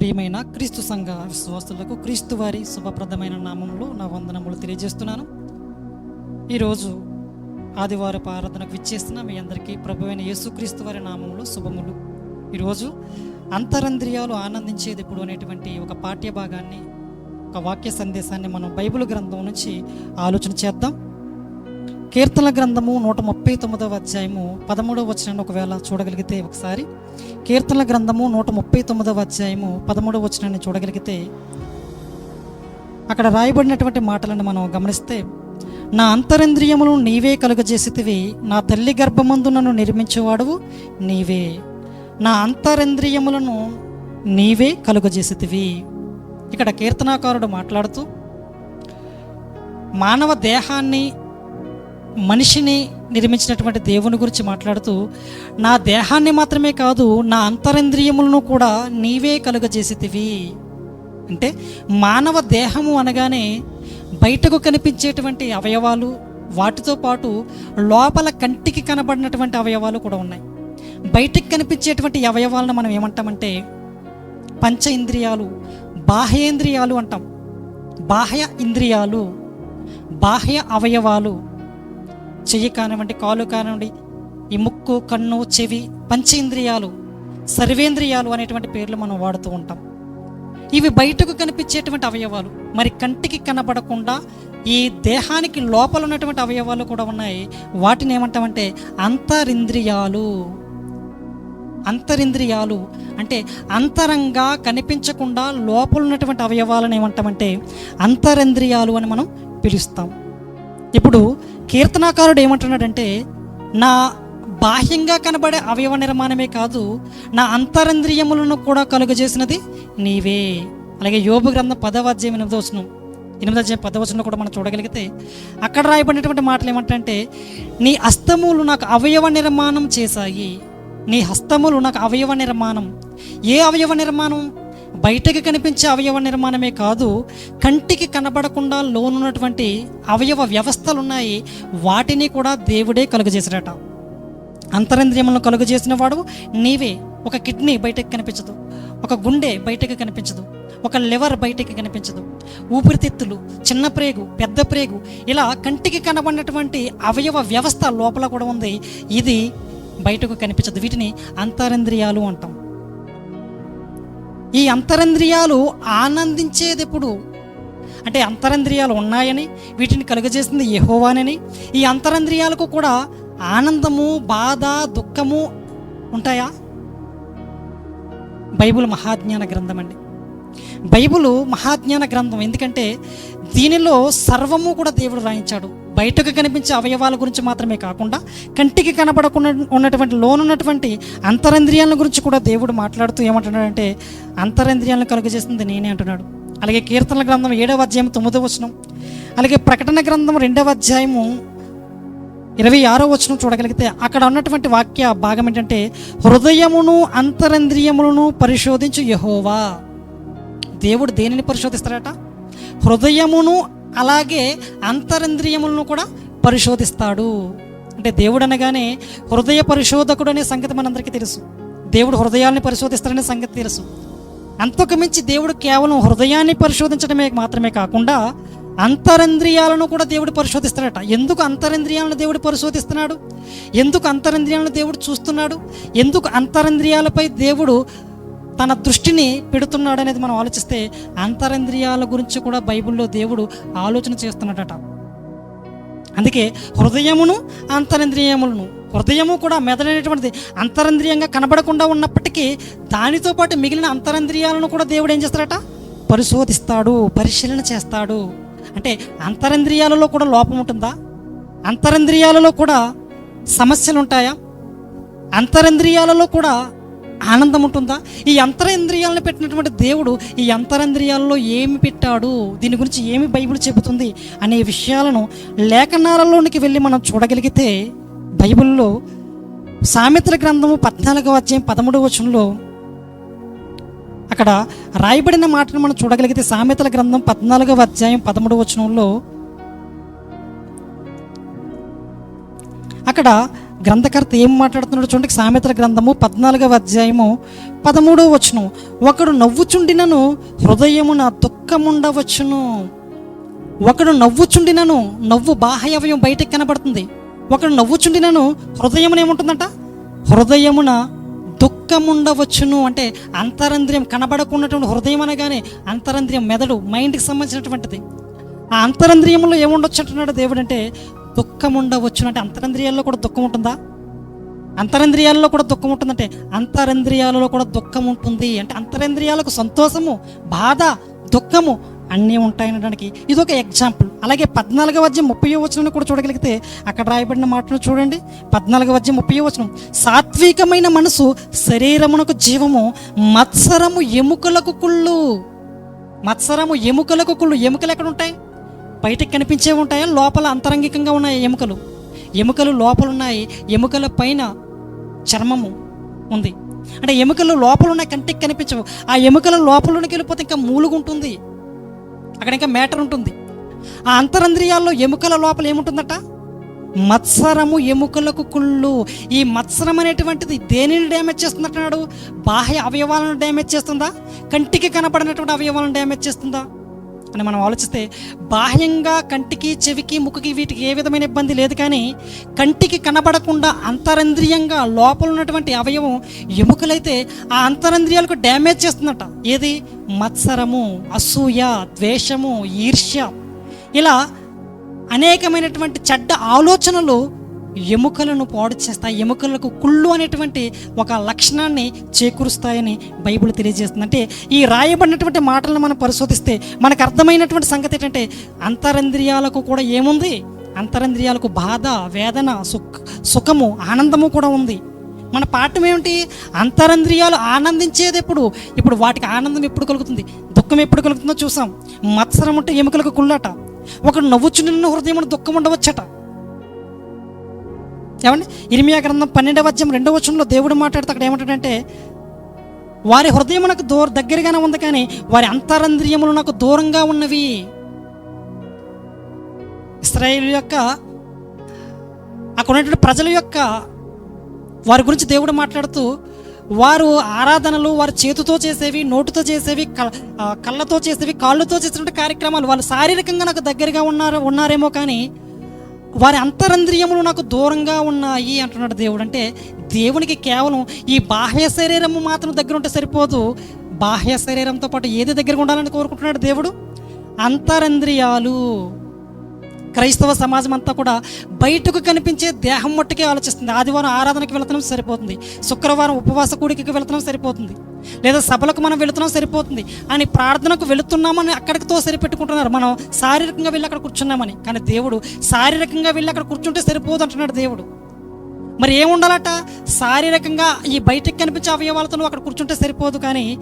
ప్రియమైన క్రీస్తు సంఘ విశ్వాసులకు క్రీస్తు వారి శుభప్రదమైన నామంలో నా వందనములు తెలియజేస్తున్నాను. ఈరోజు ఆదివారపు ఆరాధనకు విచ్చేస్తున్న మీ అందరికీ ప్రభువైన యేసుక్రీస్తు వారి నామంలో శుభములు. ఈరోజు అంతరంద్రియాలు ఆనందించేది ఇప్పుడు అనేటువంటి ఒక పాఠ్య భాగాన్ని ఒక వాక్య సందేశాన్ని మనం బైబిల్ గ్రంథం నుంచి ఆలోచన చేద్దాం. కీర్తన గ్రంథము నూట ముప్పై తొమ్మిదవ అధ్యాయము పదమూడవ వచనాన్ని ఒకవేళ చూడగలిగితే ఒకసారి. కీర్తన గ్రంథము నూట ముప్పై తొమ్మిదవ అధ్యాయము పదమూడవ వచనాన్ని చూడగలిగితే అక్కడ రాయబడినటువంటి మాటలను మనం గమనిస్తే నా అంతరింద్రియములు నీవే కలుగజేసితివి నా తల్లి గర్భమందు నన్ను నిర్మించేవాడు నీవే. నా అంతరింద్రియములను నీవే కలుగజేసితివి. ఇక్కడ కీర్తనాకారుడు మాట్లాడుతూ మానవ దేహాన్ని మనిషిని నిర్మించినటువంటి దేవుని గురించి మాట్లాడుతూ నా దేహాన్ని మాత్రమే కాదు నా అంతరింద్రియములను కూడా నీవే కలుగజేసేదివి అంటే మానవ దేహము అనగానే బయటకు కనిపించేటువంటి అవయవాలు వాటితో పాటు లోపల కంటికి కనబడినటువంటి అవయవాలు కూడా ఉన్నాయి. బయటికి కనిపించేటువంటి అవయవాలను మనం ఏమంటామంటే పంచ ఇంద్రియాలు బాహ్యేంద్రియాలు అంటాం. బాహ్య ఇంద్రియాలు బాహ్య అవయవాలు చెయ్యి కానివ్వండి కాలు కానివ్వండి ఈ ముక్కు కన్ను చెవి పంచేంద్రియాలు సర్వేంద్రియాలు అనేటువంటి పేర్లు మనం వాడుతూ ఉంటాం. ఇవి బయటకు కనిపించేటువంటి అవయవాలు. మరి కంటికి కనబడకుండా ఈ దేహానికి లోపల ఉన్నటువంటి అవయవాలు కూడా ఉన్నాయి. వాటిని ఏమంటామంటే అంతరింద్రియాలు. అంతరింద్రియాలు అంటే అంతరంగా కనిపించకుండా లోపల ఉన్నటువంటి అవయవాలను ఏమంటామంటే అంతరింద్రియాలు అని మనం పిలుస్తాం. ఇప్పుడు కీర్తనాకారుడు ఏమంటున్నాడంటే నా బాహ్యంగా కనబడే అవయవ నిర్మాణమే కాదు నా అంతరింద్రియములను కూడా కలుగజేసినది నీవే. అలాగే యోగు గ్రంథం పదవ అధ్యాయం ఎనిమిదో వచనం ఎనిమిదో అధ్యాయం పదవ వచనం కూడా మనం చూడగలిగితే అక్కడ రాయబడినటువంటి మాటలు ఏమంటంటే నీ హస్తములు నాకు అవయవ నిర్మాణం చేశాయి. నీ హస్తములు నాకు అవయవ నిర్మాణం. ఏ అవయవ నిర్మాణం? బయటకి కనిపించే అవయవ నిర్మాణమే కాదు కంటికి కనబడకుండా లోనున్నటువంటి అవయవ వ్యవస్థలు ఉన్నాయి వాటిని కూడా దేవుడే కలుగజేసాడట అంతరింద్రియములను కలుగజేసిన వాడు నీవే. ఒక కిడ్నీ బయటకు కనిపించదు. ఒక గుండె బయటకు కనిపించదు. ఒక లివర్ బయటకు కనిపించదు. ఊపిరితిత్తులు చిన్న ప్రేగు పెద్ద ప్రేగు ఇలా కంటికి కనబడినటువంటి అవయవ వ్యవస్థ లోపల కూడా ఉంది. ఇది బయటకు కనిపించదు. వీటిని అంతరింద్రియాలు అంటాం. ఈ అంతరింద్రియాలు ఆనందించేది ఎప్పుడు అంటే అంతరంద్రియాలు ఉన్నాయని వీటిని కలుగజేసింది యహోవానని ఈ అంతరంద్రియాలకు కూడా ఆనందము బాధ దుఃఖము ఉంటాయా? బైబిల్ మహాజ్ఞాన గ్రంథం అండి. బైబిల్ మహాజ్ఞాన గ్రంథం ఎందుకంటే దీనిలో సర్వము కూడా దేవుడు రాయించాడు. బయటకు కనిపించే అవయవాల గురించి మాత్రమే కాకుండా కంటికి కనబడకుండా ఉన్నటువంటి లోనున్నటువంటి అంతరంద్రియాల గురించి కూడా దేవుడు మాట్లాడుతూ ఏమంటున్నాడంటే అంతరంద్రియాలను కలుగజేసింది నేనే అంటున్నాడు. అలాగే కీర్తనల గ్రంథం ఏడవ అధ్యాయం తొమ్మిదవ వచనం అలాగే ప్రకటన గ్రంథం రెండవ అధ్యాయము ఇరవై ఆరో వచనం చూడగలిగితే అక్కడ ఉన్నటువంటి వాక్య భాగం ఏంటంటే హృదయమును అంతరంద్రియములను పరిశోధించు యహోవా. దేవుడు దేనిని పరిశోధిస్తాడట హృదయమును అలాగే అంతరింద్రియములను కూడా పరిశోధిస్తాడు. అంటే దేవుడు అనగానే హృదయ పరిశోధకుడు అనే సంగతి మనందరికీ తెలుసు. దేవుడు హృదయాన్ని పరిశోధిస్తాడనే సంగతి తెలుసు. అంతకు మించి దేవుడు కేవలం హృదయాన్ని పరిశోధించడమే మాత్రమే కాకుండా అంతరింద్రియాలను కూడా దేవుడు పరిశోధిస్తాడట. ఎందుకు అంతరింద్రియాలను దేవుడు పరిశోధిస్తున్నాడు? ఎందుకు అంతరింద్రియాలను దేవుడు చూస్తున్నాడు? ఎందుకు అంతరింద్రియాలపై దేవుడు తన దృష్టిని పెడుతున్నాడు అనేది మనం ఆలోచిస్తే అంతరింద్రియాల గురించి కూడా బైబిల్లో దేవుడు ఆలోచన చేస్తున్నాడట అందుకే హృదయమును అంతరింద్రియములను హృదయము కూడా మెదడైనటువంటిది అంతరింద్రియంగా కనబడకుండా ఉన్నప్పటికీ దానితో పాటు మిగిలిన అంతరింద్రియాలను కూడా దేవుడు ఏం చేస్తాడట? పరిశోధిస్తాడు పరిశీలన చేస్తాడు. అంటే అంతరింద్రియాలలో కూడా లోపం ఉంటుందా? అంతరింద్రియాలలో కూడా సమస్యలు ఉంటాయా అంతరింద్రియాలలో కూడా ఆనందం ఉంటుందా ఈ అంతరేంద్రియాలను పెట్టినటువంటి దేవుడు ఈ అంతరేంద్రియాలలో ఏమి పెట్టాడు? దీని గురించి ఏమి బైబిల్ చెబుతుంది? అనే విషయాలను లేఖనాలలోనికి వెళ్ళి మనం చూడగలిగితే బైబిల్లో సామెతల గ్రంథము పద్నాలుగవ అధ్యాయం పదమూడవ వచనంలో అక్కడ రాయబడిన మాటను మనం చూడగలిగితే సామెతల గ్రంథం పద్నాలుగవ అధ్యాయం పదమూడవ వచనంలో అక్కడ గ్రంథకర్త ఏం మాట్లాడుతున్నాడు చూడండి. సామెతల గ్రంథము పద్నాలుగవ అధ్యాయము పదమూడవ వచనం. ఒకడు నవ్వుచుండినను హృదయమున దుఃఖముండవచ్చును. ఒకడు నవ్వుచుండినను నవ్వు బాహ్యవయం బయటకు కనబడుతుంది. ఒకడు నవ్వుచుండినను హృదయమున ఏముంటుందంట? హృదయమున దుఃఖముండవచ్చును. అంటే అంతరంద్రియం కనబడకున్నటువంటి హృదయం అనగానే అంతరంద్రియం మెదడు మైండ్కి సంబంధించినటువంటిది. ఆ అంతరంద్రియంలో ఏముండొచ్చు అంటున్నాడు దేవుడు అంటే దుఃఖం ఉండవచ్చు అంటే అంతరంద్రియాల్లో కూడా దుఃఖం ఉంటుందా అంతరంద్రియాల్లో కూడా దుఃఖం ఉంటుందంటే అంతరంద్రియాలలో కూడా దుఃఖం ఉంటుంది అంటే అంతరంద్రియాలకు సంతోషము బాధ దుఃఖము అన్నీ ఉంటాయనడానికి ఇది ఒక ఎగ్జాంపుల్. అలాగే పద్నాలుగవ వద్యం ముప్పై వచనం కూడా చూడగలిగితే అక్కడ రాయబడిన మాటను చూడండి. పద్నాలుగవ వద్యం ముప్పై వచనం. సాత్వికమైన మనసు శరీరమునకు జీవము మత్సరము ఎముకలకు కుళ్ళు. మత్సరము ఎముకలకు కుళ్ళు. ఎముకలు ఎక్కడ ఉంటాయి బయటకు కనిపించే ఉంటాయా? లోపల అంతరంగికంగా ఉన్నాయి ఎముకలు. ఎముకలు లోపల ఉన్నాయి ఎముకల పైన చర్మము ఉంది. అంటే ఎముకలు లోపల ఉన్నాయి కంటికి కనిపించవు. ఆ ఎముకల లోపలకి వెళ్ళిపోతే ఇంకా మూలుగుంటుంది. అక్కడ ఇంకా మేటర్ ఉంటుంది. ఆ అంతరంద్రియాల్లో ఎముకల లోపల ఏముంటుందట? మత్సరము ఎముకలకు కుళ్ళు. ఈ మత్సరం అనేటువంటిది దేనిని డ్యామేజ్ చేస్తున్నట్టున్నాడు బాహ్య అవయవాలను డ్యామేజ్ చేస్తుందా? కంటికి కనపడినటువంటి అవయవాలను డ్యామేజ్ చేస్తుందా? అని మనం ఆలోచిస్తే బాహ్యంగా కంటికి చెవికి ముక్కుకి వీటికి ఏ విధమైన ఇబ్బంది లేదు కానీ కంటికి కనబడకుండా అంతరంద్రియంగా లోపల ఉన్నటువంటి అవయవం ఎముకలైతే ఆ అంతరంద్రియాలకు డ్యామేజ్ చేస్తుందట. ఏది? మత్సరము అసూయ ద్వేషము ఈర్ష్య. ఇలా అనేకమైనటువంటి చెడ్డ ఆలోచనలు ఎముకలను పాడు చేస్తాయి. ఎముకలకు కుళ్ళు అనేటువంటి ఒక లక్షణాన్ని చేకూరుస్తాయని బైబిల్ తెలియజేస్తుంది. అంటే ఈ రాయబడినటువంటి మాటలను మనం పరిశోధిస్తే మనకు అర్థమైనటువంటి సంగతి ఏంటంటే అంతరంద్రియాలకు కూడా ఏముంది? అంతరంద్రియాలకు బాధ వేదన సుఖ సుఖము ఆనందము కూడా ఉంది. మన పాఠం ఏమిటి? అంతరంద్రియాలు ఆనందించేది ఎప్పుడు? ఇప్పుడు వాటికి ఆనందం ఎప్పుడు కలుగుతుంది? దుఃఖం ఎప్పుడు కలుగుతుందో చూసాం. మత్సరం ఉంటే ఎముకలకు కుళ్ళట. ఒక నవ్వుచున్న హృదయం దుఃఖం ఉండవచ్చట. ఏమండి? ఇరిమియా గ్రంథం పన్నెండవ అధ్యాయం రెండవ వచనంలో దేవుడు మాట్లాడితే అక్కడ ఏమంటాడంటే వారి హృదయం నాకు దూర దగ్గరగానే ఉంది కానీ వారి అంతరంద్రియములు నాకు దూరంగా ఉన్నవి. ఇస్రాయేల్ యొక్క అక్కడ ఉన్నటువంటి ప్రజల యొక్క వారి గురించి దేవుడు మాట్లాడుతూ వారు ఆరాధనలు వారి చేతితో చేసేవి నోటుతో చేసేవి క- కళ్ళతో చేసేవి కాళ్ళతో చేసినటువంటి కార్యక్రమాలు వాళ్ళు శారీరకంగా నాకు దగ్గరగా ఉన్నారు ఉన్నారేమో కానీ వారి అంతరంద్రియములు నాకు దూరంగా ఉన్నాయి అంటున్నాడు దేవుడు. అంటే దేవునికి కేవలం ఈ బాహ్య శరీరము మాత్రం దగ్గర ఉంటే సరిపోదు. బాహ్య శరీరంతో పాటు ఏది దగ్గరగా ఉండాలని కోరుకుంటున్నాడు దేవుడు? అంతరంద్రియాలు. క్రైస్తవ సమాజం అంతా కూడా బయటకు కనిపించే దేహం మట్టుకే ఆలోచిస్తుంది. ఆదివారం ఆరాధనకి వెళ్తున్నాం సరిపోతుంది. శుక్రవారం ఉపవాస కూడికి వెళ్తున్నాం సరిపోతుంది. లేదా సభలకు మనం వెళుతున్నాం సరిపోతుంది. అని ప్రార్థనకు వెళుతున్నామని అక్కడితో సరిపెట్టుకుంటున్నారు. మనం శారీరకంగా వెళ్ళి అక్కడ కూర్చున్నామని. కానీ దేవుడు శారీరకంగా వెళ్ళి అక్కడ కూర్చుంటే సరిపోదు అంటున్నాడు దేవుడు. మరి ఏముండాలట శారీరకంగా ఈ బయటకు కనిపించే అవయవాలతో అక్కడ కూర్చుంటే సరిపోదు కానీ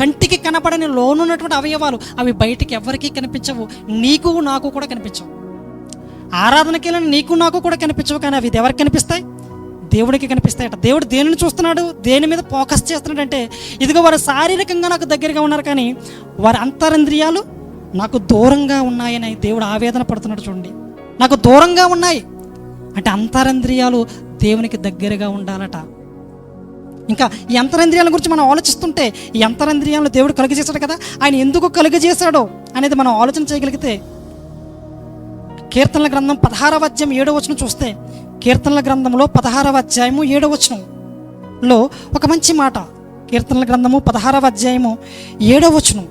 కంటికి కనపడని లోనున్నటువంటి అవయవాలు అవి బయటికి ఎవరికీ కనిపించవు. నీకు నాకు కూడా కనిపించవు. ఆరాధనకి వెళ్ళిన నీకు నాకు కూడా కనిపించవు కానీ అవి ఎవరికి కనిపిస్తాయి? దేవుడికి కనిపిస్తాయట. దేవుడు దేనిని చూస్తున్నాడు? దేని మీద ఫోకస్ చేస్తున్నాడంటే ఇదిగో వారు శారీరకంగా నాకు దగ్గరగా ఉన్నారు కానీ వారి అంతరింద్రియాలు నాకు దూరంగా ఉన్నాయని దేవుడు ఆవేదన పడుతున్నాడు చూడండి. నాకు దూరంగా ఉన్నాయి. అంటే అంతరంద్రియాలు దేవునికి దగ్గరగా ఉండాలట. ఇంకా ఈ అంతరింద్రియాల గురించి మనం ఆలోచిస్తుంటే ఈ అంతరింద్రియాలను దేవుడు కలుగజేశాడు కదా? ఆయన ఎందుకు కలుగజేశాడో అనేది మనం ఆలోచన చేయగలిగితే కీర్తనల గ్రంథం పదహారవ అధ్యాయం ఏడవ వచనం చూస్తే కీర్తనల గ్రంథంలో పదహారవ అధ్యాయము ఏడవ వచనంలో ఒక మంచి మాట. కీర్తనల గ్రంథము పదహారవ అధ్యాయము ఏడవ వచనం.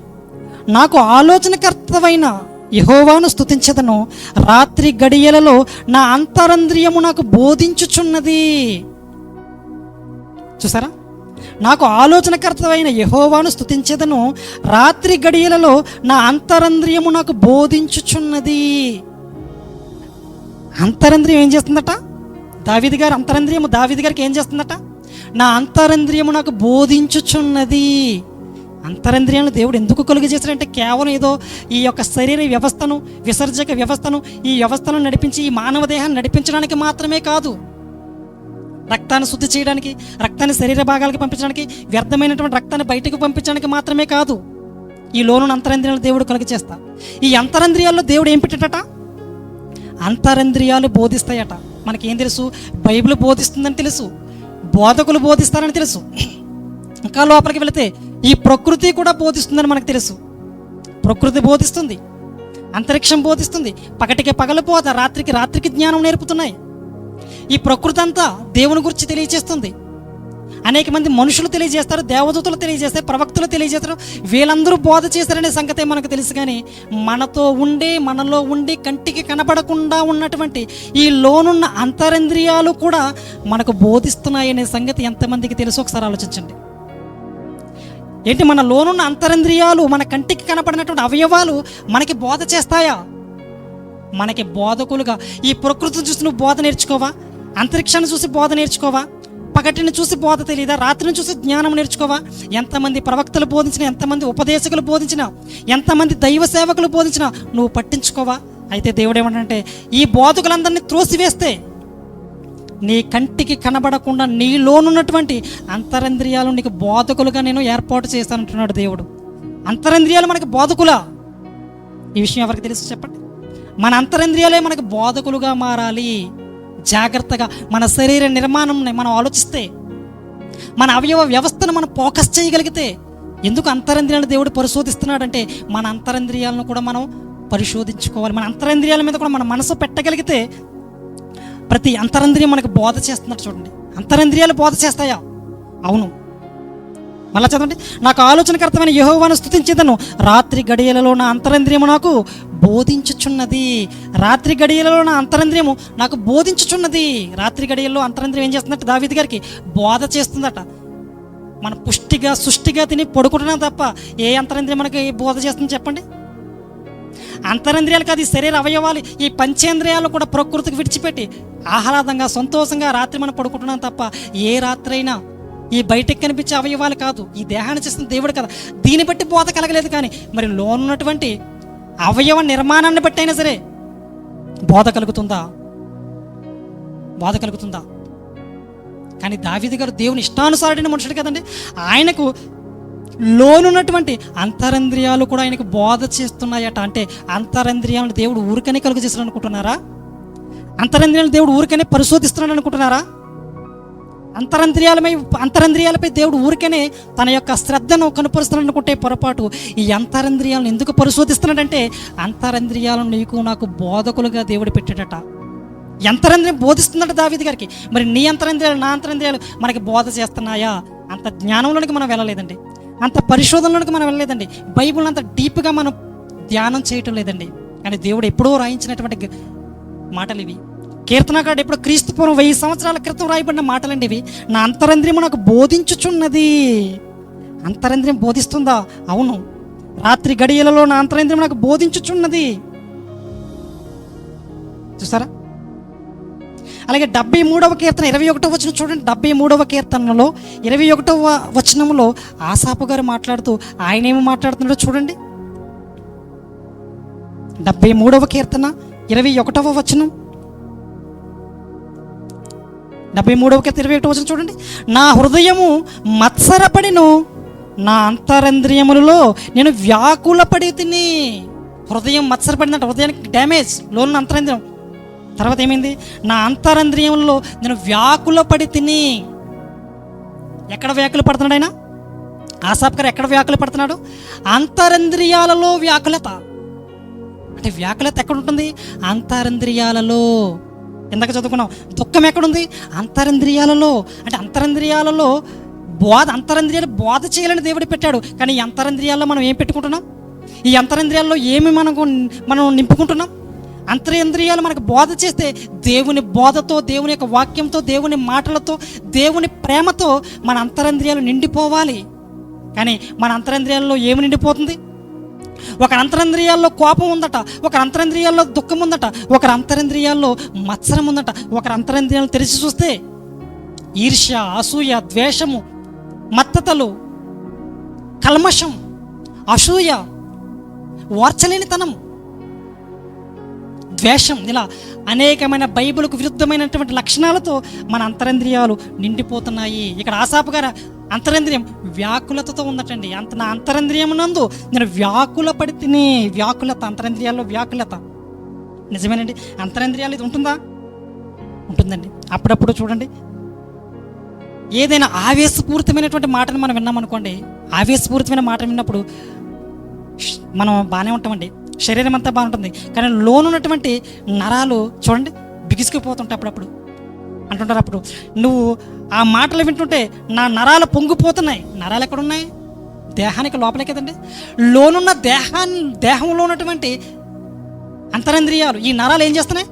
నాకు ఆలోచనకర్తవైన యహోవాను స్థుతించదను రాత్రి గడియలలో నా అంతరంద్రియము నాకు బోధించుచున్నది. చూసారా? నాకు ఆలోచనకర్తవైన యహోవాను స్థుతించదను రాత్రి గడియలలో నా అంతరంద్రియము నాకు బోధించుచున్నది. అంతరంద్రియం ఏం చేస్తుందట? దావిది గారి అంతరంద్రియము దావిది గారికి ఏం చేస్తుందట? నా అంతరంద్రియము నాకు బోధించుచున్నది. అంతరంద్రియాలను దేవుడు ఎందుకు కలుగు చేశాడంటే కేవలం ఏదో ఈ యొక్క శరీర వ్యవస్థను విసర్జక వ్యవస్థను ఈ వ్యవస్థను నడిపించి ఈ మానవ దేహాన్ని నడిపించడానికి మాత్రమే కాదు. రక్తాన్ని శుద్ధి చేయడానికి రక్తాన్ని శరీర భాగాలకు పంపించడానికి వ్యర్థమైనటువంటి రక్తాన్ని బయటకు పంపించడానికి మాత్రమే కాదు. ఈ లోను అంతరంద్రియాలు దేవుడు కలుగ చేస్తా. ఈ అంతరంద్రియాల్లో దేవుడు ఏం పెట్టాడట? అంతరంద్రియాలు బోధిస్తాయట. మనకేం తెలుసు? బైబిల్ బోధిస్తుందని తెలుసు. బోధకులు బోధిస్తారని తెలుసు. ఇంకా లోపలికి వెళితే ఈ ప్రకృతి కూడా బోధిస్తుందని మనకు తెలుసు. ప్రకృతి బోధిస్తుంది. అంతరిక్షం బోధిస్తుంది. పగటికి పగలు బోధ రాత్రికి రాత్రికి జ్ఞానం నేర్పుతున్నాయి. ఈ ప్రకృతి అంతా దేవుని గురించి తెలియచేస్తుంది. అనేక మంది మనుషులు తెలియజేస్తారు దేవదూతలు తెలియజేస్తారు ప్రవక్తలు తెలియజేస్తారు. వీళ్ళందరూ బోధ చేశారనే సంగతే మనకు తెలుసు కానీ మనతో ఉండి మనలో ఉండి కంటికి కనపడకుండా ఉన్నటువంటి ఈ లోనున్న అంతరింద్రియాలు కూడా మనకు బోధిస్తున్నాయనే సంగతి ఎంతమందికి తెలుసు? ఒకసారి ఆలోచించండి. ఏంటి మన లోనున్న అంతరింద్రియాలు మన కంటికి కనపడినటువంటి అవయవాలు మనకి బోధ చేస్తాయా? మనకి బోధకులుగా ఈ ప్రకృతిని చూసి నువ్వు బోధ నేర్చుకోవా? అంతరిక్షాన్ని చూసి బోధ నేర్చుకోవా? పగటిని చూసి బోధ తెలియదా రాత్రిని చూసి జ్ఞానం నేర్చుకోవా? ఎంతమంది ప్రవక్తలు బోధించిన ఎంతమంది ఉపదేశకులు బోధించిన ఎంతమంది దైవ సేవకులు బోధించిన నువ్వు పట్టించుకోవా? అయితే దేవుడు ఏమంటే ఈ బోధకులందరినీ త్రోసివేస్తే నీ కంటికి కనబడకుండా నీలోనున్నటువంటి అంతరంద్రియాలు నీకు బోధకులుగా నేను ఏర్పాటు చేస్తానంటున్నాడు దేవుడు. అంతరంద్రియాలు మనకి బోధకులా? ఈ విషయం ఎవరికి తెలుసు చెప్పండి? మన అంతరంద్రియాలే మనకి బోధకులుగా మారాలి. జాగ్రత్తగా మన శరీర నిర్మాణంని మనం ఆలోచిస్తే మన అవయవ వ్యవస్థను మనం ఫోకస్ చేయగలిగితే ఎందుకు అంతరంద్రియాలను దేవుడు పరిశోధిస్తున్నాడంటే మన అంతరంద్రియాలను కూడా మనం పరిశోధించుకోవాలి. మన అంతరంద్రియాల మీద కూడా మన మనసు పెట్టగలిగితే ప్రతి అంతరంద్రియం మనకు బోధ చేస్తున్నట్టు చూడండి. అంతరంద్రియాలు బోధ చేస్తాయా? అవును. మళ్ళా చదవండి. నాకు ఆలోచనకర్తమైన యహోవాను స్థుతించేదను రాత్రి గడియలలో నా అంతరంద్రియము నాకు బోధించుచున్నది. రాత్రి గడియలలో నా అంతరంద్రియము నాకు బోధించుచున్నది. రాత్రి గడియల్లో అంతరంద్రియం ఏం చేస్తుందట దావిది గారికి? బోధ చేస్తుందట. మన పుష్టిగా సుష్టిగా తిని పడుకుంటున్నాం తప్ప ఏ అంతరంద్రియం మనకి బోధ చేస్తుంది చెప్పండి. అంతరంద్రియాలు కాదు ఈ శరీర అవయవాలు ఈ పంచేంద్రియాలు కూడా ప్రకృతికి విడిచిపెట్టి ఆహ్లాదంగా సంతోషంగా రాత్రి మనం పడుకుంటున్నాం తప్ప ఏ రాత్రైనా ఈ బయటకు కనిపించే అవయవాలు కాదు ఈ దేహాన్ని చేస్తున్న దేవుడు కదా. దీన్ని బట్టి బోధ కలగలేదు కానీ మరి లోనున్నటువంటి అవయవ నిర్మాణాన్ని బట్టి అయినా సరే బోధ కలుగుతుందా? బోధ కలుగుతుందా? కానీ దావిది గారు దేవుని ఇష్టానుసారుడైన మనుషుడు కదండి. ఆయనకు లోనున్నటువంటి అంతరంద్రియాలు కూడా ఆయనకు బోధ చేస్తున్నాయట. అంటే అంతరంద్రియాలను దేవుడు ఊరికనే కలుగు చేస్తున్నాడు అనుకుంటున్నారా? అంతరంద్రియాలను దేవుడు ఊరికనే పరిశోధిస్తున్నాడు అనుకుంటున్నారా? అంతరంద్రియాలపై అంతరంద్రియాలపై దేవుడు ఊరికనే తన యొక్క శ్రద్ధను కనుపరుస్తున్నాడనుకుంటే పొరపాటు. ఈ అంతరంద్రియాలను ఎందుకు పరిశోధిస్తున్నాడంటే అంతరంద్రియాలను నీకు నాకు బోధకులుగా దేవుడు పెట్టాడట. అంతరంద్రియం బోధిస్తున్నాడు దావిది గారికి. మరి నీ అంతరంద్రియాలు నా అంతరంద్రియాలు మనకి బోధ చేస్తున్నాయా? అంత జ్ఞానంలోనికి మనం వెళ్ళలేదండి. అంత పరిశోధనలోనికి మనం వెళ్ళలేదండి. బైబుల్ అంత డీప్గా మనం ధ్యానం చేయటం లేదండి. కానీ దేవుడు ఎప్పుడో రాయించినటువంటి మాటలు ఇవి కీర్తనకాడు ఎప్పుడు క్రీస్తు వెయ్యి సంవత్సరాల క్రితం రాయబడిన మాటలండి ఇవి. నా అంతరంద్రియము నాకు బోధించుచున్నది. అంతరంద్రియం బోధిస్తుందా? అవును. రాత్రి గడియలలో నా అంతరంద్రియం నాకు బోధించుచున్నది. చూసారా? అలాగే డెబ్బై మూడవ కీర్తన ఇరవై ఒకటో వచనం చూడండి. డెబ్బై మూడవ కీర్తనలో ఇరవై ఒకటవ వచనంలో ఆసాపు గారు మాట్లాడుతూ ఆయన ఏమి మాట్లాడుతున్నాడో చూడండి. డెబ్బై మూడవ కీర్తన ఇరవై ఒకటవ వచనం. డెబ్బై మూడవ కీర్తన ఇరవై ఒకటి వచ్చిన చూడండి. నా హృదయము మత్సరపడిను నా అంతరంద్రియములలో నేను వ్యాకులపడి తిని. హృదయం మత్సరపడిందంట హృదయానికి డ్యామేజ్ లోన్ అంతరంద్రియం. తర్వాత ఏమైంది? నా అంతరంద్రియంలో నేను వ్యాకులపడి తిని. ఎక్కడ వ్యాకులు పడుతున్నాడు ఆయన? ఆసాబ్ గారు ఎక్కడ వ్యాకులు పడుతున్నాడు? అంతరంద్రియాలలో వ్యాకులత. అంటే వ్యాకులత ఎక్కడ ఉంటుంది? అంతరంద్రియాలలో. ఇందాక చదువుకున్నాం. దుఃఖం ఎక్కడుంది? అంతరింద్రియాలలో. అంటే అంతరింద్రియాలలో బోధ అంతరింద్రియాలు బోధ చేయాలని దేవుడు పెట్టాడు. కానీ ఈ అంతరింద్రియాల్లో మనం ఏం పెట్టుకుంటున్నాం? ఈ అంతరింద్రియాల్లో ఏమి మనకు మనం నింపుకుంటున్నాం? అంతరింద్రియాలు మనకు బోధ చేస్తే దేవుని బోధతో దేవుని యొక్క వాక్యంతో దేవుని మాటలతో దేవుని ప్రేమతో మన అంతరింద్రియాలు నిండిపోవాలి. కానీ మన అంతరింద్రియాల్లో ఏమి నిండిపోతుంది? ఒక అంతరంద్రియాల్లో కోపం ఉందట ఒక అంతరంద్రియాల్లో దుఃఖం ఉందట ఒక అంతరంద్రియాల్లో మత్సరం ఉందట ఒక అంతరంద్రియాలను తెరిచి చూస్తే ఈర్ష్య అసూయ ద్వేషము మత్తతలు కల్మషం అసూయ వార్చలేనితనం ద్వేషం ఇలా అనేకమైన బైబిల్కు విరుద్ధమైనటువంటి లక్షణాలతో మన అంతరంద్రియాలు నిండిపోతున్నాయి. ఇక్కడ ఆసాపు గారు అంతరంద్రియం వ్యాకులతతో ఉందటండి. అంత నా అంతరంద్రియం నందు నేను వ్యాకుల పడి తిని వ్యాకులత అంతరంద్రియాల్లో వ్యాకులత. నిజమేనండి. అంతరంద్రియాలు ఇది ఉంటుందా? ఉంటుందండి. అప్పుడప్పుడు చూడండి. ఏదైనా ఆవేశపూరితమైనటువంటి మాటను మనం విన్నామనుకోండి ఆవేశపూరితమైన మాట విన్నప్పుడు మనం బాగానే ఉంటామండి. శరీరం అంతా బాగుంటుంది. కానీ లోనున్నటువంటి నరాలు చూడండి బిగుసుకుపోతుంటాయి అప్పుడప్పుడు. అంటుంటారు అప్పుడు నువ్వు ఆ మాటలు వింటుంటే నా నరాలు పొంగిపోతున్నాయి. నరాలు ఎక్కడున్నాయి? దేహానికి లోపలే కదండి లోనున్న దేహాన్ని దేహంలో ఉన్నటువంటి అంతరంద్రియాలు ఈ నరాలు ఏం చేస్తున్నాయి?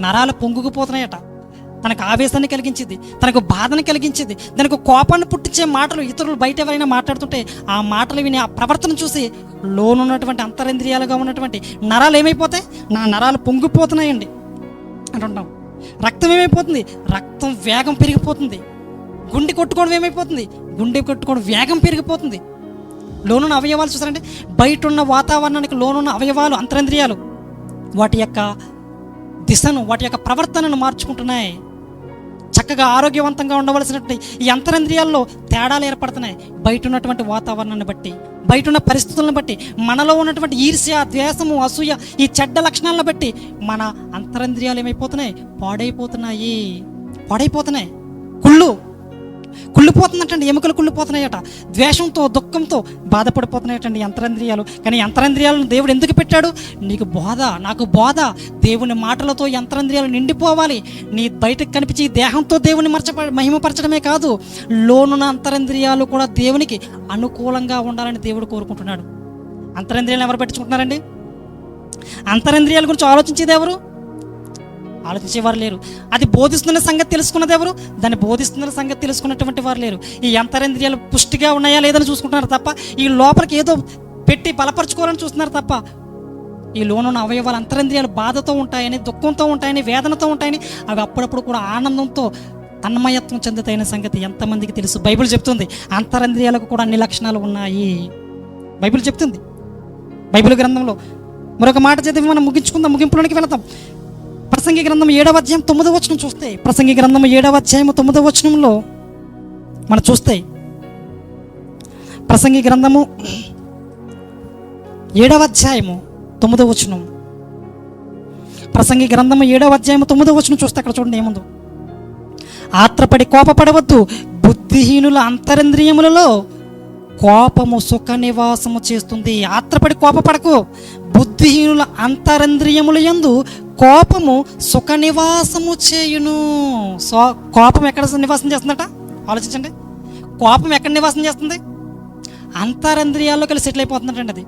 నరాలు పొంగుకుపోతున్నాయట తనకు ఆవేశాన్ని కలిగించింది తనకు బాధను కలిగించింది తనకు కోపాన్ని పుట్టించే మాటలు ఇతరులు బయట ఎవరైనా మాట్లాడుతుంటే ఆ మాటలు విని ఆ ప్రవర్తన చూసి లోనున్నటువంటి అంతరేంద్రియాలుగా ఉన్నటువంటి నరాలు ఏమైపోతాయి? నా నరాలు పొంగిపోతున్నాయండి. అంటుంటాం. రక్తం ఏమైపోతుంది రక్తం వేగం పెరిగిపోతుంది. గుండె కొట్టుకోవడం ఏమైపోతుంది? గుండె కొట్టుకోవడం వేగం పెరిగిపోతుంది. లోనున్న అవయవాలు చూసారంటే బయట ఉన్న వాతావరణానికి లోనున్న అవయవాలు అంతరింద్రియాలు వాటి యొక్క దిశను వాటి యొక్క ప్రవర్తనను మార్చుకుంటున్నాయి. చక్కగా ఆరోగ్యవంతంగా ఉండవలసినటువంటి ఈ అంతరింద్రియాల్లో తేడాలు ఏర్పడుతున్నాయి. బయట ఉన్నటువంటి వాతావరణాన్ని బట్టి బయట ఉన్న పరిస్థితులను బట్టి మనలో ఉన్నటువంటి ఈర్ష్య ద్వేషము అసూయ ఈ చెడ్డ లక్షణాలను బట్టి మన అంతరింద్రియాలు ఏమైపోతున్నాయి? పాడైపోతున్నాయి. పాడైపోతున్నాయి. కుళ్ళు కుళ్ళిపోతుందటండి ఎముకలు కుళ్ళిపోతున్నాయట. ద్వేషంతో దుఃఖంతో బాధపడిపోతున్నాయటండి యంత్రేంద్రియాలు కానీ యంత్రేంద్రియాలను దేవుడు ఎందుకు పెట్టాడు? నీకు బోధ నాకు బోధ. దేవుని మాటలతో యంత్రేంద్రియాలు నిండిపోవాలి. నీ బయటకు కనిపించి దేహంతో దేవుని మర్చ మహిమపరచడమే కాదు లోనున్న అంతరేంద్రియాలు కూడా దేవునికి అనుకూలంగా ఉండాలని దేవుడు కోరుకుంటున్నాడు. అంతరేంద్రియాలను ఎవరు పెట్టుకుంటున్నారండి? అంతరేంద్రియాల గురించి ఆలోచించేది ఎవరు? ఆలోచించేవారు లేరు. అది బోధిస్తున్న సంగతి తెలుసుకున్నది ఎవరు? దాన్ని బోధిస్తున్న సంగతి తెలుసుకున్నటువంటి వారు లేరు. ఈ అంతరేంద్రియాలు పుష్టిగా ఉన్నాయా లేదని చూసుకుంటున్నారు తప్ప ఈ లోపలికి ఏదో పెట్టి బలపరుచుకోవాలని చూస్తున్నారు తప్ప ఈ లోనున్న అవయవాలు అంతరేంద్రియాలు బాధతో ఉంటాయని దుఃఖంతో ఉంటాయని వేదనతో ఉంటాయని అవి అప్పుడప్పుడు కూడా ఆనందంతో తన్మయత్వం చెందుతైన సంగతి ఎంతమందికి తెలుసు? బైబిల్ చెప్తుంది అంతరంద్రియాలకు కూడా అన్ని లక్షణాలు ఉన్నాయి. బైబిల్ చెప్తుంది. బైబిల్ గ్రంథంలో మరొక మాట చదివి మనం ముగించుకుందాం ముగింపులోనికి వెళతాం. ప్రసంగి గ్రంథం ఏడవ అధ్యాయం తొమ్మిదవ వచనం చూస్తే ప్రసంగి గ్రంథం ఏడవ అధ్యాయం తొమ్మిదవ వచనంలో మనం చూస్తే ప్రసంగి గ్రంథము ఏడవ అధ్యాయము తొమ్మిదవ వచనం. ప్రసంగి గ్రంథము ఏడవ అధ్యాయము తొమ్మిదవ వచనం చూస్తే అక్కడ చూడండి ఏముందో. ఆత్రపడి కోపపడవద్దు బుద్ధిహీనుల అంతరింద్రియములలో కోపము సుఖ నివాసము చేస్తుంది. ఆత్రపడి కోపపడకు బుద్ధిహీనుల అంతరింద్రియముల యందు కోపము సుఖ నివాసము చేయును. సో కోపం ఎక్కడ నివాసం చేస్తుందట? ఆలోచించండి. కోపం ఎక్కడ నివాసం చేస్తుంది? అంతరంద్రియాల్లో కలిసి సెటిల్ అయిపోతుందటండి అది.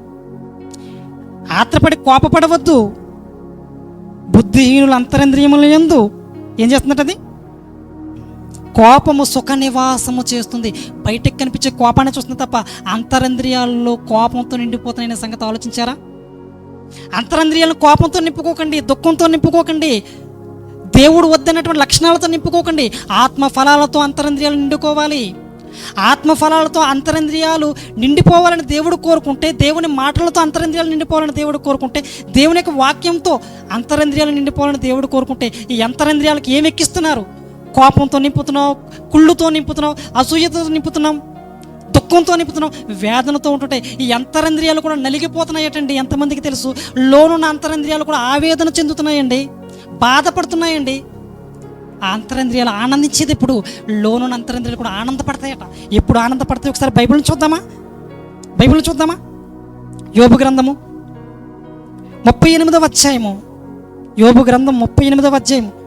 ఆత్రపడి కోపపడవద్దు. బుద్ధిహీనుల అంతరింద్రియముల ఎందు ఏం చేస్తుందట అది? కోపము సుఖ నివాసము చేస్తుంది. బయటకు కనిపించే కోపాన్ని చూస్తుంది తప్ప అంతరంద్రియాల్లో కోపంతో నిండిపోతున్నాయనే సంగతి ఆలోచించారా? అంతరంద్రియాలను కోపంతో నింపుకోకండి దుఃఖంతో నింపుకోకండి. దేవుడు వద్దన్నటువంటి లక్షణాలతో నింపుకోకండి. ఆత్మ ఫలాలతో అంతరంద్రియాలు నిండుకోవాలి. ఆత్మ ఫలాలతో అంతరంద్రియాలు నిండిపోవాలని దేవుడు కోరుకుంటే దేవుని మాటలతో అంతరంద్రియాలు నిండిపోవాలని దేవుడు కోరుకుంటే దేవుని యొక్క వాక్యంతో అంతరంద్రియాలు నిండిపోవాలని దేవుడు కోరుకుంటే ఈ అంతరంద్రియాలకు ఏమి ఎక్కిస్తున్నారు? కోపంతో నింపుతున్నావు కుళ్ళుతో నింపుతున్నావు అసూయతో నింపుతున్నాం దుఃఖంతో నింపుతున్నాం వేదనతో ఉంటుంటాయి. ఈ అంతరంద్రియాలు కూడా నలిగిపోతున్నాయటండి ఎంతమందికి తెలుసు? లోనున్న అంతరంద్రియాలు కూడా ఆవేదన చెందుతున్నాయండి బాధపడుతున్నాయండి. ఆ అంతరంద్రియాలు ఆనందించేది ఇప్పుడు లోనున్న అంతరంద్రియాలు కూడా ఆనందపడతాయట. ఎప్పుడు ఆనందపడతాయి? ఒకసారి బైబిల్ని చూద్దామా? బైబిల్ని చూద్దామా? యోబు గ్రంథము ముప్పై ఎనిమిదవ అధ్యాయము. యోబు గ్రంథం ముప్పై ఎనిమిదవ అధ్యాయము.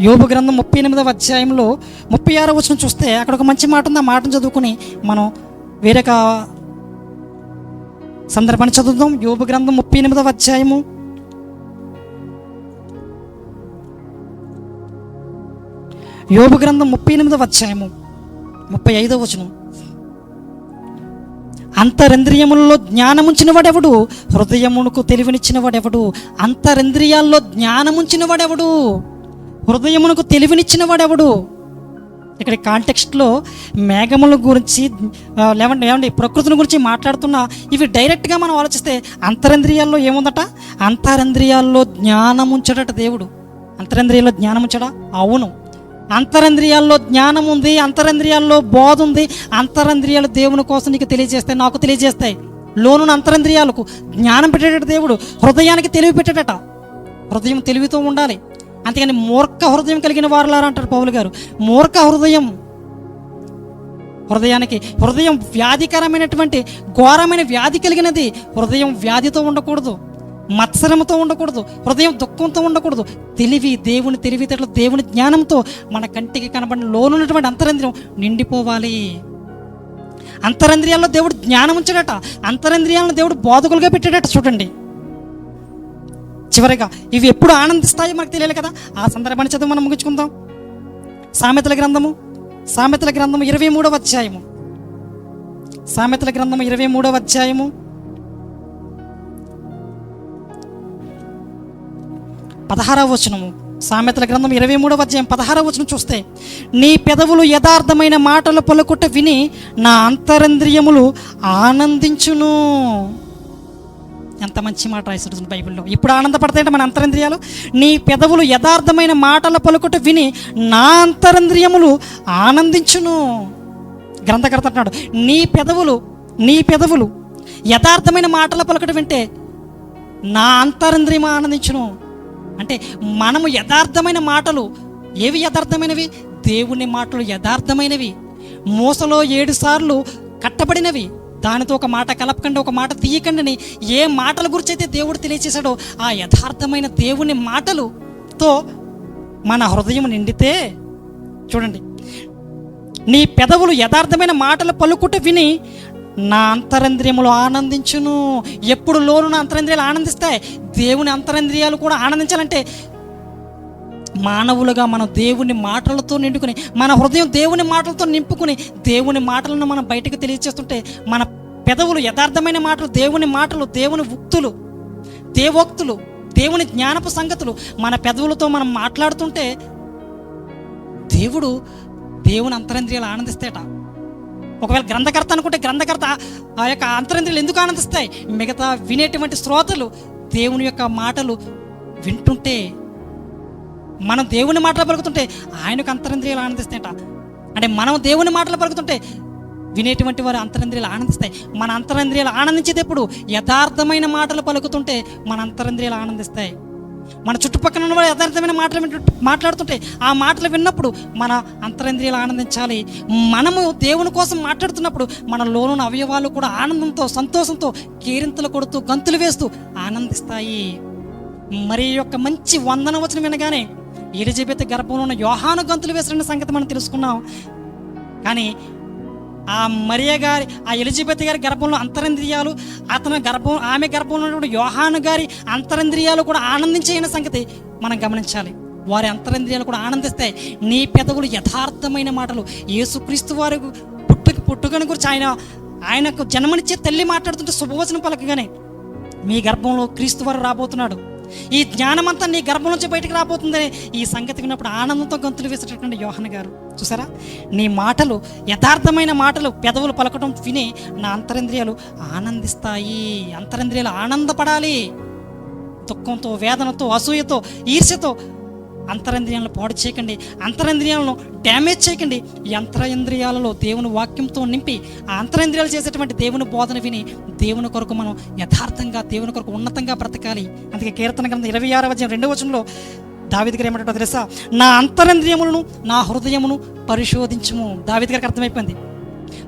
యోబు గ్రంథం ముప్పై ఎనిమిదవ అధ్యాయంలో ముప్పై ఆరో వచ్చిన చూస్తే అక్కడ ఒక మంచి మాట ఉంది. ఆ మాటను చదువుకుని మనం వేరొక సందర్భాన్ని చదువుదాం. యోబు గ్రంథం ముప్పై ఎనిమిదవ అధ్యాయము. యోబు గ్రంథం ముప్పై ఎనిమిదవ అధ్యాయము ముప్పై ఐదవ వచనం. అంతరింద్రియములలో జ్ఞానముంచిన వాడెవడు? హృదయమునకు తెలివినిచ్చిన వాడెవడు? అంతరింద్రియాల్లో జ్ఞానముంచిన వాడెవడు? హృదయమునకు తెలివినిచ్చిన వాడెవడు ఇక్కడ కాంటెక్స్ట్లో మేఘముల గురించి లేవండి ఏమండి ప్రకృతిని గురించి మాట్లాడుతున్నా ఇవి డైరెక్ట్గా మనం ఆలోచిస్తే అంతరింద్రియాల్లో ఏముందట? అంతరింద్రియాల్లో జ్ఞానం ఉంచడట దేవుడు. అంతరింద్రియాల్లో జ్ఞానం ఉంచడా? అవును. అంతరంద్రియాల్లో జ్ఞానం ఉంది అంతరంద్రియాల్లో బోధ ఉంది. అంతరంద్రియాలు దేవుని కోసం నీకు తెలియజేస్తాయి నాకు తెలియజేస్తాయి. లోనున్న అంతరంద్రియాలకు జ్ఞానం పెట్టేటట్టు దేవుడు హృదయానికి తెలివి పెట్టేటట. హృదయం తెలివితో ఉండాలి. అంతేగాని మూర్ఖ హృదయం కలిగిన వారులారా అంటారు పౌలు గారు. మూర్ఖ హృదయం హృదయానికి హృదయం వ్యాధికరమైనటువంటి ఘోరమైన వ్యాధి కలిగినది హృదయం వ్యాధితో ఉండకూడదు మత్సరంతో ఉండకూడదు హృదయం దుఃఖంతో ఉండకూడదు. తెలివి దేవుని తెలివితేటలు దేవుని జ్ఞానంతో మన కంటికి కనబడిన లోనున్నటువంటి అంతరంద్రియం నిండిపోవాలి. అంతరంద్రియాల్లో దేవుడు జ్ఞానం ఉంచాడట అంతరంద్రియాలను దేవుడు బోధకులుగా పెట్టాడట చూడండి. చివరిగా ఇవి ఎప్పుడు ఆనందిస్తాయో మనకు తెలియాలి కదా. ఆ సందర్భాన్ని చదువు మనం ముగించుకుందాం. సామెతల గ్రంథము సామెతల గ్రంథము ఇరవై మూడవ అధ్యాయము. సామెతల గ్రంథము ఇరవై మూడవ అధ్యాయము. పదహారవ వచనము సామెతల గ్రంథం ఇరవై మూడవ అధ్యాయం పదహారవ వచనం చూస్తే నీ పెదవులు యథార్థమైన మాటలు పలుకుట విని నా అంతరంద్రియములు ఆనందించును. ఎంత మంచి మాట రాయిస్తుంది బైబిల్లో. ఇప్పుడు ఆనందపడతాయంటే మన అంతరింద్రియాలు? నీ పెదవులు యథార్థమైన మాటల పలుకుట విని నా అంతరింద్రియములు ఆనందించును. గ్రంథకర్త అంటున్నాడు నీ పెదవులు నీ పెదవులు యథార్థమైన మాటల పలుకట వింటే నా అంతరంద్రియం ఆనందించును. అంటే మనము యథార్థమైన మాటలు ఏవి యథార్థమైనవి? దేవుని మాటలు యథార్థమైనవి. మూసలో ఏడు సార్లు కట్టబడినవి. దానితో ఒక మాట కలపకండి ఒక మాట తీయకండిని ఏ మాటల గురించి అయితే దేవుడు తెలియచేశాడో ఆ యథార్థమైన దేవుని మాటలుతో మన హృదయం నిండితే చూడండి నీ పెదవులు యథార్థమైన మాటలు పలుకుట విని నా అంతరంద్రియములు ఆనందించును. ఎప్పుడు లోను నా అంతరంద్రియాలు ఆనందిస్తాయి? దేవుని అంతరంద్రియాలు కూడా ఆనందించాలంటే మానవులుగా మనం దేవుని మాటలతో నిండుకుని మన హృదయం దేవుని మాటలతో నింపుకుని దేవుని మాటలను మనం బయటకు తెలియచేస్తుంటే మన పెదవులు యథార్థమైన మాటలు దేవుని మాటలు దేవుని ఉక్తులు దేవోక్తులు దేవుని జ్ఞానపు సంగతులు మన పెదవులతో మనం మాట్లాడుతుంటే దేవుడు దేవుని అంతరింద్రియాలు ఆనందిస్తేట ఒకవేళ గ్రంథకర్త అనుకుంటే గ్రంథకర్త ఆ యొక్క అంతరింద్రియాలు ఎందుకు ఆనందిస్తాయి? మిగతా వినేటువంటి శ్రోతలు దేవుని యొక్క మాటలు వింటుంటే మనం దేవుని మాటలు పలుకుతుంటే ఆయనకు అంతరింద్రియాలు ఆనందిస్తాయట. అంటే మనం దేవుని మాటలు పలుకుతుంటే వినేటువంటి వారు అంతరంద్రియాలు ఆనందిస్తాయి. మన అంతరంద్రియాలు ఆనందించేది ఎప్పుడు యథార్థమైన మాటలు పలుకుతుంటే మన అంతరంద్రియాలు ఆనందిస్తాయి. మన చుట్టుపక్కల ఉన్న వాళ్ళు యథార్థమైన మాటలు వింటు మాట్లాడుతుంటే ఆ మాటలు విన్నప్పుడు మన అంతరంద్రియాలు ఆనందించాలి. మనము దేవుని కోసం మాట్లాడుతున్నప్పుడు మన లోనున్న అవయవాలు కూడా ఆనందంతో సంతోషంతో కేరింతలు కొడుతూ గంతులు వేస్తూ ఆనందిస్తాయి. మరి యొక్క మంచి వందన వచనం వినగానే ఎలిజబెత్ గర్భంలో ఉన్న యోహాను గంతులు వేసిన సంగతి మనం తెలుసుకున్నాం. కానీ ఆ మరియ గారి ఆ ఎలిజబెత్ గారి గర్భంలో అంతరింద్రియాలు అతని గర్భం ఆమె గర్భంలో ఉన్నటువంటి యోహాను గారి అంతరింద్రియాలు కూడా ఆనందించిన సంగతి మనం గమనించాలి. వారి అంతరింద్రియాలు కూడా ఆనందిస్తాయి నీ పెదవులు యథార్థమైన మాటలు. యేసుక్రీస్తు వారి పుట్టుక పుట్టుకని గురించి ఆయన ఆయనకు జన్మనిచ్చే తల్లి మాట్లాడుతుంటే శుభవచనం పలకగానే మీ గర్భంలో క్రీస్తు వారు రాబోతున్నాడు. ఈ జ్ఞానమంతా నీ గర్భం నుంచి బయటకు రాబోతుందని ఈ సంగతి విన్నప్పుడు ఆనందంతో గంతులు వేసేటటువంటి యోహన్ గారు. చూసారా? నీ మాటలు యథార్థమైన మాటలు పెదవులు పలకటం విని నా అంతరింద్రియాలు ఆనందిస్తాయి. అంతరింద్రియాలు ఆనందపడాలి. దుఃఖంతో వేదనతో అసూయతో ఈర్ష్యతో అంతరింద్రియాలను పాడు చేయకండి. అంతరింద్రియాలను డ్యామేజ్ చేయకండి. యంత్ర ఇంద్రియాలలో దేవుని వాక్యంతో నింపి ఆ అంతరింద్రియాలు చేసేటువంటి దేవుని బోధన విని దేవుని కొరకు మనం యథార్థంగా దేవుని కొరకు ఉన్నతంగా బ్రతకాలి. అందుకే కీర్తన గ్రంథం ఇరవై ఆరవ రెండవ వచనంలో దావిద్ గారు ఏమంటాడో తెలుసా? నా అంతరింద్రియములను నా హృదయమును పరిశోధించము. దావిద్ గారికి అర్థమైపోయింది.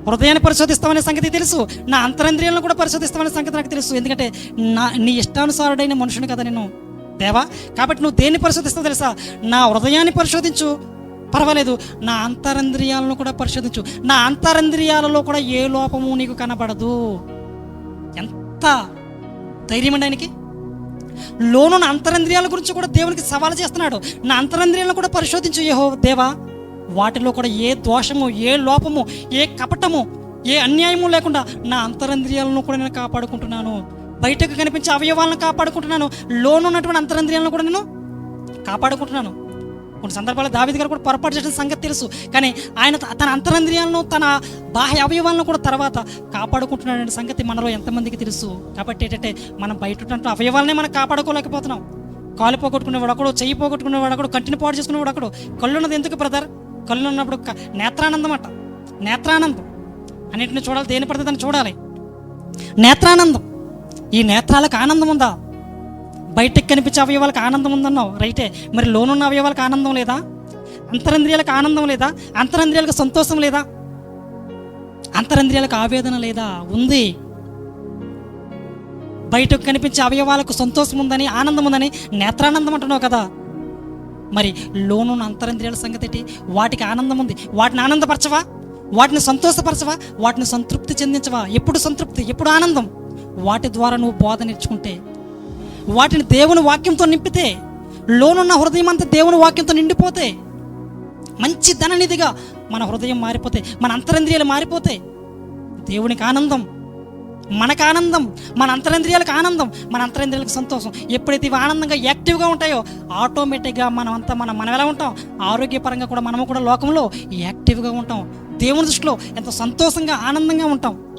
హృదయాన్ని పరిశోధిస్తామనే సంగతి తెలుసు. నా అంతరంద్రియాలను కూడా పరిశోధిస్తామనే సంగతి నాకు తెలుసు. ఎందుకంటే నా నీ ఇష్టానుసారుడైన మనుషుని కదా నేను. దేవా కాబట్టి నువ్వు దేన్ని పరిశోధిస్తావు తెలుసా? నా హృదయాన్ని పరిశోధించు. పర్వాలేదు నా అంతరంద్రియాలను కూడా పరిశోధించు. నా అంతరంద్రియాలలో కూడా ఏ లోపము నీకు కనబడదు. ఎంత ధైర్యం అండి ఆయనకి? లోనున్న అంతరంద్రియాల గురించి కూడా దేవునికి సవాలు చేస్తున్నాడు. నా అంతరంద్రియాలను కూడా పరిశోధించు ఏహో దేవా. వాటిలో కూడా ఏ దోషము ఏ లోపము ఏ కపటము ఏ అన్యాయము లేకుండా నా అంతరంద్రియాలను కూడా నేను కాపాడుకుంటున్నాను. బయటకు కనిపించే అవయవాలను కాపాడుకుంటున్నాను. లోనున్నటువంటి అంతరంద్రియాలను కూడా నేను కాపాడుకుంటున్నాను. కొన్ని సందర్భాల్లో దావిది గారు కూడా పొరపాటు చేసిన సంగతి తెలుసు. కానీ ఆయన తన అంతరంద్రియాలను తన బాహ్య అవయవాలను కూడా తర్వాత కాపాడుకుంటున్నాడనే సంగతి మనలో ఎంతమందికి తెలుసు. కాబట్టి ఏంటంటే మనం బయట అవయవాలనే మనం కాపాడుకోలేకపోతున్నాం. కాలు పోగొట్టుకునేవాడు ఒకడు చెయ్యి పోగొట్టుకునేవాడు ఒకడు కంటిని పాడు చేసుకునేవాడు ఒకడు. కళ్ళు ఉన్నది ఎందుకు బ్రదర్? కళ్ళు ఉన్నప్పుడు నేత్రానందం అట నేత్రానందం. అన్నింటిని చూడాలి దేని పడితే దాన్ని చూడాలి? నేత్రానందం. ఈ నేత్రాలకు ఆనందం ఉందా? బయటకు కనిపించే అవయవాలకు ఆనందం ఉందన్నావు. రైటే. మరి లోనున్న అవయవాలకు ఆనందం లేదా? అంతరంద్రియాలకు ఆనందం లేదా? అంతరంద్రియాలకు సంతోషం లేదా? అంతరంద్రియాలకు ఆవేదన లేదా? ఉంది. బయటకు కనిపించే అవయవాలకు సంతోషం ఉందని ఆనందం ఉందని నేత్రానందం అంటున్నావు కదా. మరి లోనున్న అంతరంద్రియాల సంగతి ఏంటి? వాటికి ఆనందం ఉంది. వాటిని ఆనందపరచవా? వాటిని సంతోషపరచవా? వాటిని సంతృప్తి చెందించవా? ఎప్పుడు సంతృప్తి? ఎప్పుడు ఆనందం? వాటి ద్వారా నువ్వు బోధ నేర్చుకుంటే వాటిని దేవుని వాక్యంతో నింపితే లోనున్న హృదయం అంతా దేవుని వాక్యంతో నిండిపోతే మంచి ధననిధిగా మన హృదయం మారిపోతే మన అంతరంద్రియాలు మారిపోతే దేవునికి ఆనందం మనకు ఆనందం మన అంతరంద్రియాలకు ఆనందం మన అంతరంద్రియాలకు సంతోషం. ఎప్పుడైతే ఇవి ఆనందంగా యాక్టివ్గా ఉంటాయో ఆటోమేటిక్గా మనం అంతా మనం మనం ఎలా ఉంటాం? ఆరోగ్యపరంగా కూడా మనము కూడా లోకంలో యాక్టివ్గా ఉంటాం. దేవుని దృష్టిలో ఎంతో సంతోషంగా ఆనందంగా ఉంటాం.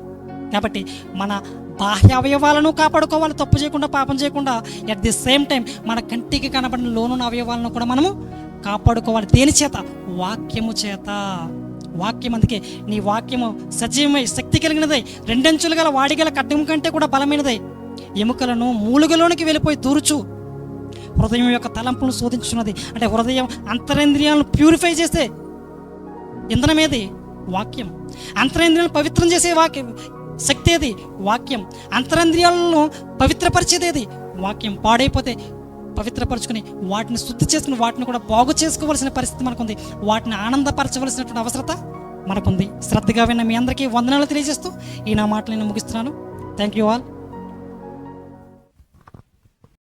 కాబట్టి మన బాహ్య అవయవాలను కాపాడుకోవాలి తప్పు చేయకుండా పాపం చేయకుండా. ఎట్ ది సేమ్ టైం మన కంటికి కనబడిన లోనున్న అవయవాలను కూడా మనము కాపాడుకోవాలి. దేని చేత? వాక్యము చేత. వాక్యం అందుకే నీ వాక్యము సజీవమై శక్తి కలిగినదై రెండంచులు గల వాడిగల కట్టం కంటే కూడా బలమైనదై. ఎముకలను మూలుగలోనికి వెళ్ళిపోయి తూరుచు హృదయం యొక్క తలంపులను శోధించున్నది అంటే హృదయం అంతరేంద్రియాలను ప్యూరిఫై చేసే ఇంధనమేది వాక్యం. అంతరేంద్రియాలను పవిత్రం చేసే వాక్యం. శక్తి ఏది వాక్యం. అంతరంద్రియాలను పవిత్రపరిచేది వాక్యం. పాడైపోతే పవిత్రపరచుకుని వాటిని శుద్ధి చేసుకుని వాటిని కూడా బాగు చేసుకోవాల్సిన పరిస్థితి మనకుంది. వాటిని ఆనందపరచవలసినటువంటి అవసరత మనకుంది. శ్రద్ధగా విన్న మీ అందరికీ వందనాలు తెలియజేస్తూ ఈ నా మాటలు నేను ముగిస్తున్నాను. Thank you all